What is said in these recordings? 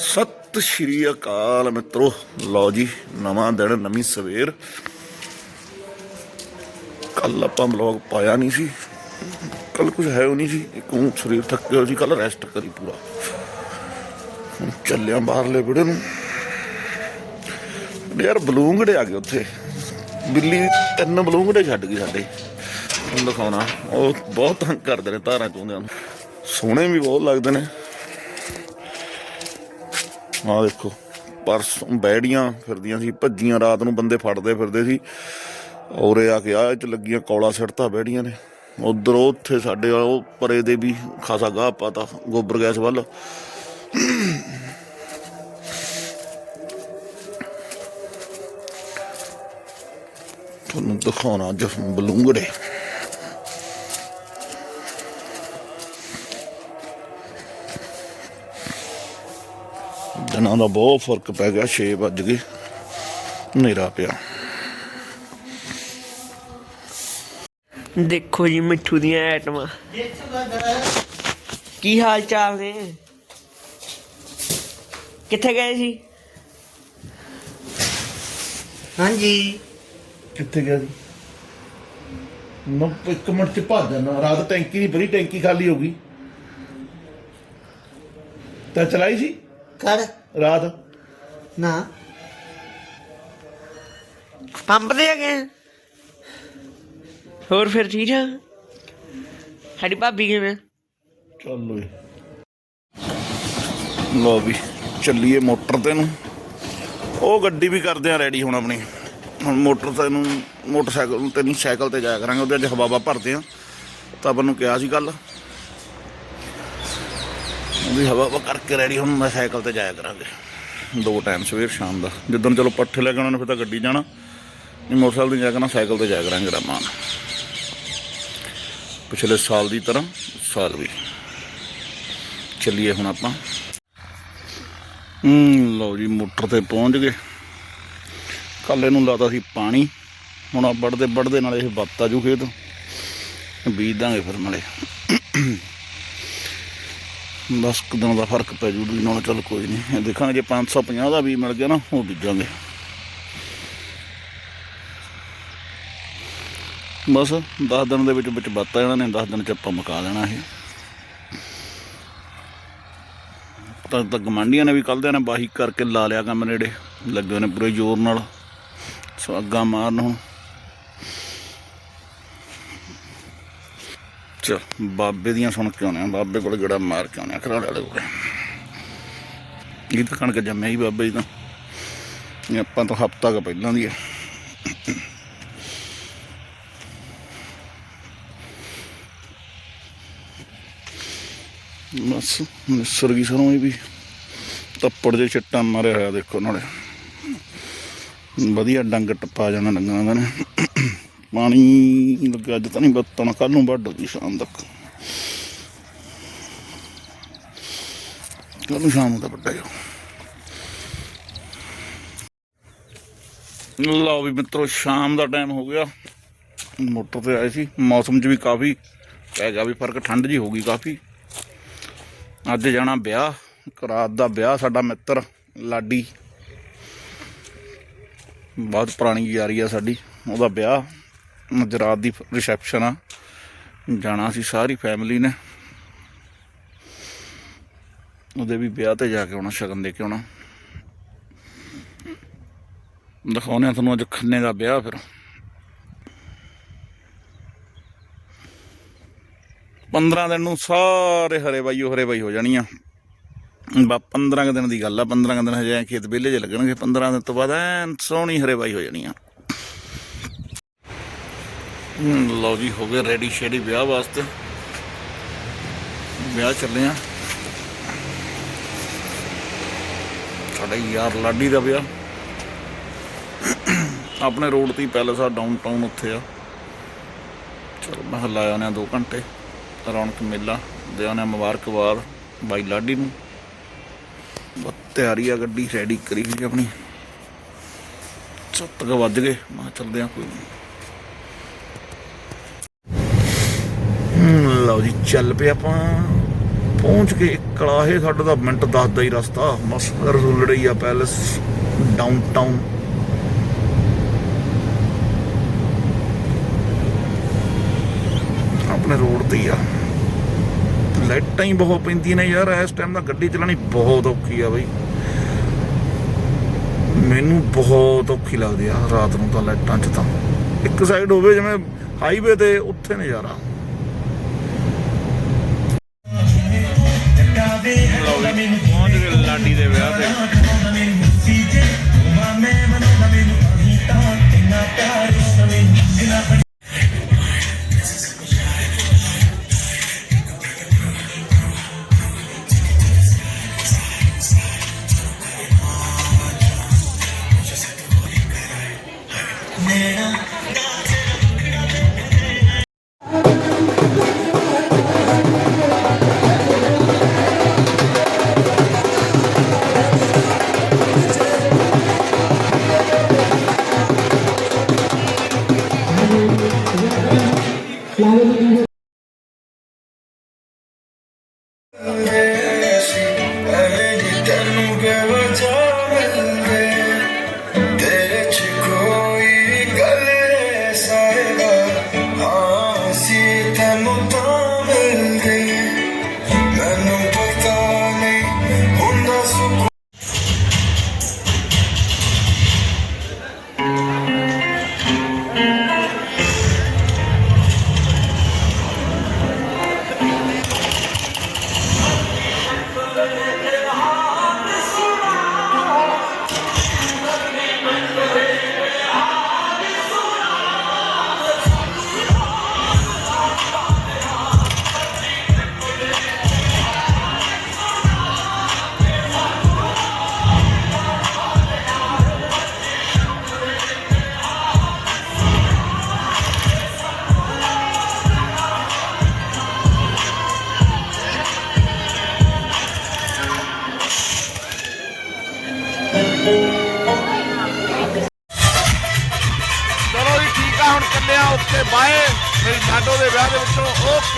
ਸਤਿ ਸ਼੍ਰੀ ਅਕਾਲ ਮਿੱਤਰੋ। ਲਓ ਜੀ, ਨਵਾਂ ਦਿਨ, ਨਵੀਂ ਸਵੇਰ। ਕੱਲ ਆਪਾਂ ਬਲੌਗ ਪਾਇਆ ਨਹੀਂ ਸੀ। ਕੱਲ ਕੁਝ ਹੈ ਨਹੀਂ ਸੀ। ਇੱਕ ਊਂ ਸਰੀਰ ਥੱਕਿਆ ਸੀ ਕੱਲ ਰੈਸਟ ਕਰੀ ਪੂਰਾ। ਹੁਣ ਚੱਲਿਆ ਬਾਹਰਲੇ ਵਿੜੇ ਨੂੰ। ਯਾਰ ਬਲੂੰਗੜੇ ਆ ਗਏ ਉੱਥੇ। ਬਿੱਲੀ ਤਿੰਨ ਬਲੂੰਗੜੇ ਛੱਡ ਗਈ ਸਾਡੇ। ਹੁਣ ਦਿਖਾਉਣਾ। ਉਹ ਬਹੁਤ ਤੰਗ ਕਰਦੇ ਨੇ ਧਾਰਾਂ ਚੋਂਦਿਆਂ ਨੂੰ। ਸੋਹਣੇ ਵੀ ਬਹੁਤ ਲੱਗਦੇ ਨੇ। ਆਹ ਦੇਖੋ। ਪਰਸੋਂ ਬੈੜੀਆਂ ਫਿਰਦੀਆਂ ਸੀ, ਭੱਜੀਆਂ, ਰਾਤ ਨੂੰ ਬੰਦੇ ਫੜਦੇ ਫਿਰਦੇ ਸੀ। ਔਰੇ ਆ ਕੇ ਆਹ ਚ ਲੱਗੀਆਂ ਕੌਲਾ ਸਿੱਟਤਾ ਬੈੜੀਆਂ ਨੇ। ਉਧਰ ਉੱਥੇ ਸਾਡੇ ਉਹ ਪਰੇ ਦੇ ਵੀ ਖਾਸਾ ਗਾਹ ਪਾਤਾ, ਗੋਬਰ ਗੈਸ ਵੱਲ। ਤੁਹਾਨੂੰ ਦਿਖਾਉਣਾ ਅੱਜ ਬਲੂੰਗੜੇ। ਦਿਨਾਂ ਦਾ ਬਹੁਤ ਫ਼ਰਕ ਪੈ ਗਿਆ 6 ਵੱਜ ਗਏ ਹਨੇਰਾ ਪਿਆ। ਦੇਖੋ ਜੀ ਮਿੱਠੂ ਦੀਆਂ ਆਈਟਮਾਂ ਕੀ ਹਾਲ ਚਾਲ ਨੇ? ਕਿੱਥੇ ਗਏ ਸੀ? ਹਾਂਜੀ। ਕਿੱਥੇ ਗਿਆ ਸੀ? ਮੈਂ ਇੱਕ ਮਿੰਟ ਚ ਭੱਜ ਜਾਣਾ ਰਾਤ ਟੈਂਕੀ ਦੀ ਬੜੀ ਟੈਂਕੀ ਖਾਲੀ ਹੋ ਗਈ। ਤਾਂ ਚਲਾਈ ਸੀ? ਕਰ। ਰਾਤ? ਨਾ। ਪੰਪ ਤੇ ਆ। ਗਏ ਹੋਰ ਫਿਰ ਠੀਕ ਆ ਸਾਡੀ ਭਾਬੀ ਕਿਵੇਂ? ਚੱਲ ਓਏ। ਲੋ ਵੀ ਚੱਲੀਏ ਮੋਟਰ ਤੇ ਨੂੰ। ਉਹ ਗੱਡੀ ਵੀ ਕਰਦੇ ਆ ਰੈਡੀ ਹੁਣ ਆਪਣੀ। ਹੁਣ ਮੋਟਰ ਤੇ ਨੂੰ ਮੋਟਰਸਾਈਕਲ ਤੇ ਨਹੀਂ ਸਾਈਕਲ ਤੇ ਜਾਇਆ ਕਰਾਂਗੇ ਉਹਦੇ ਅੱਜ ਹਵਾਵਾ ਭਰਦੇ ਆ। ਤਾਂ ਆਪਾਂ ਨੂੰ ਕਿਹਾ ਸੀ ਵੀ ਹਵਾ ਵਾ ਕਰਕੇ ਰੈਡੀ ਹੁਣ ਮੈਂ ਸਾਈਕਲ ਤੇ ਜਾਇਆ ਕਰਾਂਗੇ। ਦੋ ਟਾਈਮ ਸਵੇਰ ਸ਼ਾਮ ਦਾ। ਜਦੋਂ ਚਲੋ ਪੱਠੇ ਲੈ ਕੇ ਉਹਨਾਂ ਨੇ ਫਿਰ ਤਾਂ ਗੱਡੀ ਜਾਣਾ। ਨਹੀਂ, ਮੋਟਰਸਾਈਕਲ ਤੇ ਜਾ ਕੇ ਨਾ ਸਾਈਕਲ ਤੇ ਜਾਇਆ ਕਰਾਂਗੇ ਰਮਾਨ ਪਿਛਲੇ ਸਾਲ ਦੀ ਤਰ੍ਹਾਂ, ਸਾਲ ਵੀ। ਚੱਲੀਏ ਹੁਣ ਆਪਾਂ। ਹੂੰ, ਲਓ ਜੀ, ਮੋਟਰ ਤੇ ਪਹੁੰਚ ਗਏ। ਕੱਲੇ ਇਹਨੂੰ ਲਾਤਾ ਸੀ ਪਾਣੀ। ਹੁਣ ਆ ਬੜਦੇ ਬੜਦੇ ਨਾਲ ਇਹ ਬੱਤ ਆ ਜੂ ਖੇਤ। ਬੀਜ ਦਾਂਗੇ ਫਿਰ ਮਲੇ 10 ਦਿਨ ਦਾ ਫ਼ਰਕ ਪੈ ਜੂ ਵੀ ਨਾਲ ਚੱਲ ਕੋਈ ਨਹੀਂ। ਦੇਖਾਂਗੇ ਜੇ 550 ਦਾ ਵੀ ਮਿਲ ਗਿਆ ਨਾ, ਉਹ ਬੀਜਾਂਗੇ। ਬਸ 10 ਦਿਨ ਦੇ ਵਿੱਚ ਵਿੱਚ ਬੱਤਾ ਇਹਨਾਂ ਨੇ 10 ਦਿਨ ਚ ਆਪਾਂ ਮੁਕਾ ਲੈਣਾ ਇਹ। ਤਾਂ ਤਾਂ ਗਮੰਡੀਆਂ ਨੇ ਵੀ ਕੱਲ ਦੇ ਨੇ, ਬਾਹੀ ਕਰਕੇ ਲਾ ਲਿਆ ਕੰਮ ਨੇੜੇ। ਲੱਗੇ ਨੇ ਪੂਰੇ ਜ਼ੋਰ ਨਾਲ। ਸੋ ਅੱਗਾ ਮਾਰਨ ਹੁਣ। ਚਲ ਬਾਬੇ ਦੀਆਂ ਸੁਣ ਕੇ ਆਉਣੇ ਆ ਬਾਬੇ ਕੋਲ ਗੜਾ ਮਾਰ ਕੇ ਆਉਣੇ ਆ ਖਰਾੜੇ ਵਾਲੇ ਕੋਲ। ਇਹ ਤਾਂ ਕਣਕ ਜੰਮਿਆ ਹੀ ਬਾਬੇ ਜੀ ਤਾਂ। ਇਹ ਆਪਾਂ ਤੋਂ ਹਫਤਾ ਕੁ ਪਹਿਲਾਂ ਦੀ ਹੈ ਬਸ ਨਿਸਰ ਗਈ ਸਰੋਂ ਇਹ ਵੀ ਤੱਪੜ ਜੇ ਛਿੱਟਾ ਮਾਰਿਆ ਹੋਇਆ ਦੇਖੋ ਨਾਲੇ। ਵਧੀਆ ਡੰਗ ਟੱਪਾ ਜਾਂਦਾ ਡੰਗਾਂ ਦਾ ਨੇ। ਪਾਣੀ ਲੱਗਾ ਅੱਜ ਤਾਂ ਨਹੀਂ ਬੱਤਣਾ ਕੱਲ ਨੂੰ ਵੱਢ ਹੋਗੀ ਸ਼ਾਮ ਤੱਕ। ਕੱਲ ਨੂੰ ਸ਼ਾਮ ਨੂੰ ਤਾਂ ਵੱਢਾ ਜਾਓ ਲਓ ਵੀ ਮਿੱਤਰੋ, ਸ਼ਾਮ ਦਾ ਟਾਈਮ ਹੋ ਗਿਆ। ਮੋਟਰ ਤੇ ਆਏ ਸੀ, ਮੌਸਮ 'ਚ ਵੀ ਕਾਫੀ ਪੈ ਗਿਆ ਵੀ ਫ਼ਰਕ, ਠੰਡ ਜੀ ਹੋ ਗਈ ਕਾਫੀ। ਅੱਜ ਜਾਣਾ ਵਿਆਹ ਰਾਤ ਦਾ ਵਿਆਹ ਸਾਡਾ ਮਿੱਤਰ, ਲਾਡੀ। ਬਹੁਤ ਪੁਰਾਣੀ ਯਾਰੀ ਆ ਸਾਡੀ, ਉਹਦਾ ਵਿਆਹ। ਅੱਜ ਰਾਤ ਦੀ ਰਿਸੈਪਸ਼ਨ ਆ। ਜਾਣਾ ਸੀ ਸਾਰੀ ਫੈਮਿਲੀ ਨੇ। ਉਹਦੇ ਵੀ ਵਿਆਹ ਤੇ ਜਾ ਕੇ ਆਉਣਾ ਸ਼ਗਨ ਦੇ ਕੇ ਆਉਣਾ। ਦਿਖਾਉਂਦੇ ਆ ਤੁਹਾਨੂੰ ਅੱਜ ਖੰਨੇ ਦਾ ਵਿਆਹ ਫਿਰ। 15 ਦਿਨ ਨੂੰ ਸਾਰੇ ਹਰੇ ਬਾਈ ਹਰੇ ਬਾਈ ਹੋ ਜਾਣੀਆਂ। ਬਾ 15 ਦਿਨ ਦੀ ਗੱਲ ਆ 15 ਦਿਨ ਹਜੇ ਖੇਤ ਵਿਹਲੇ ਜੇ ਲੱਗਣਗੇ। 15 ਦਿਨ ਤੋਂ ਬਾਅਦ ਐਨ ਸੋਹਣੀ ਹਰੇ ਬਾਈ ਹੋ ਜਾਣੀਆਂ। ਹਮ, ਲਓ ਜੀ, ਹੋ ਗਏ ਰੈਡੀ ਸ਼ੇਡੀ ਵਿਆਹ ਵਾਸਤੇ। ਵਿਆਹ ਚੱਲੇ ਆ। ਸਾਡਾ ਯਾਰ ਲਾਡੀ ਦਾ ਵਿਆਹ। ਆਪਣੇ ਰੋਡ ਤੇ ਹੀ ਪੈਲਸ ਆ ਡਾਊਨਟਾਊਨ ਉੱਥੇ ਆ। ਚਲੋ, ਮੈਂ ਹਲਾ ਆਉਣੇ 2 ਘੰਟੇ। ਰੌਣਕ ਮੇਲਾ, ਦੇ ਆਉਣੇ ਆ ਮੁਬਾਰਕਬਾਦ ਬਾਈ ਲਾਡੀ ਨੂੰ। ਬਹੁਤ ਤਿਆਰੀ ਆ ਗੱਡੀ ਰੈਡੀ ਕਰੀ ਹੋਈ ਆਪਣੀ। ਸੱਤ ਕੁ ਵੱਜ ਗਏ, ਮੈਂ ਕਿਹਾ ਚੱਲਦੇ ਆ ਕੋਈ ਨਹੀਂ ਲਓ ਜੀ, ਚੱਲ ਪਏ ਆਪਾਂ। ਪਹੁੰਚ ਕੇ ਇੱਕ ਕਲਾਹੇ ਸਾਡਾ ਤਾਂ ਮਿੰਟ 10 ਦਾ ਹੀ ਰਸਤਾ। ਬਸ ਰਸੂਲੜੇ ਪੈਲਸ ਡਾਊਨਟਾਊਨ ਆਪਣੇ ਰੋਡ ਤੇ ਆ। ਲਾਈਟਾਂ ਹੀ ਬਹੁਤ ਪੈਂਦੀਆਂ ਨੇ ਯਾਰ, ਇਸ ਟਾਈਮ ਦਾ ਗੱਡੀ ਚਲਾਣੀ ਬਹੁਤ ਔਖੀ ਆ ਬਈ। ਮੈਨੂੰ ਬਹੁਤ ਔਖੀ ਲੱਗਦੀ ਆ ਰਾਤ ਨੂੰ ਤਾਂ ਲਾਈਟਾਂ 'ਚ ਤਾਂ। ਇੱਕ ਸਾਈਡ ਹੋਵੇ ਜਿਵੇਂ ਹਾਈਵੇ ਤੇ ਉੱਥੇ ਨਜ਼ਾਰਾ। ਤੈਨੂੰ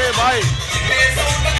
ਆ ਹੁਣ